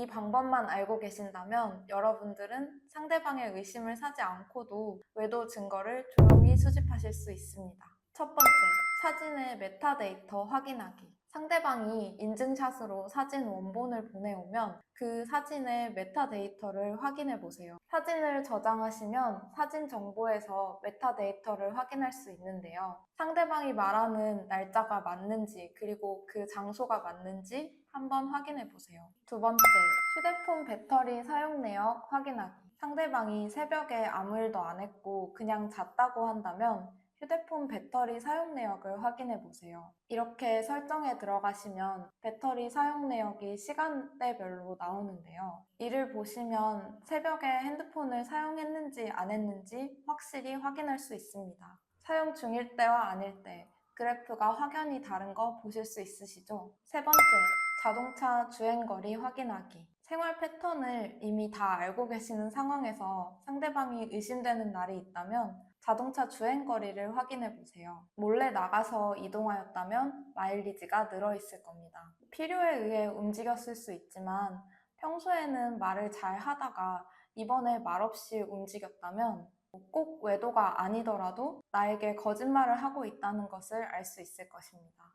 이 방법만 알고 계신다면 여러분들은 상대방의 의심을 사지 않고도 외도 증거를 조용히 수집하실 수 있습니다. 첫 번째, 사진의 메타데이터 확인하기. 상대방이 인증샷으로 사진 원본을 보내오면 그 사진의 메타데이터를 확인해 보세요. 사진을 저장하시면 사진 정보에서 메타데이터를 확인할 수 있는데요. 상대방이 말하는 날짜가 맞는지 그리고 그 장소가 맞는지 한번 확인해 보세요. 두 번째, 휴대폰 배터리 사용 내역 확인하기. 상대방이 새벽에 아무 일도 안 했고 그냥 잤다고 한다면 휴대폰 배터리 사용 내역을 확인해 보세요. 이렇게 설정에 들어가시면 배터리 사용 내역이 시간대별로 나오는데요. 이를 보시면 새벽에 핸드폰을 사용했는지 안 했는지 확실히 확인할 수 있습니다. 사용 중일 때와 아닐 때 그래프가 확연히 다른 거 보실 수 있으시죠? 세 번째, 자동차 주행거리 확인하기. 생활 패턴을 이미 다 알고 계시는 상황에서 상대방이 의심되는 날이 있다면 자동차 주행 거리를 확인해 보세요. 몰래 나가서 이동하였다면 마일리지가 늘어 있을 겁니다. 필요에 의해 움직였을 수 있지만 평소에는 말을 잘 하다가 이번에 말없이 움직였다면 꼭 외도가 아니더라도 나에게 거짓말을 하고 있다는 것을 알 수 있을 것입니다.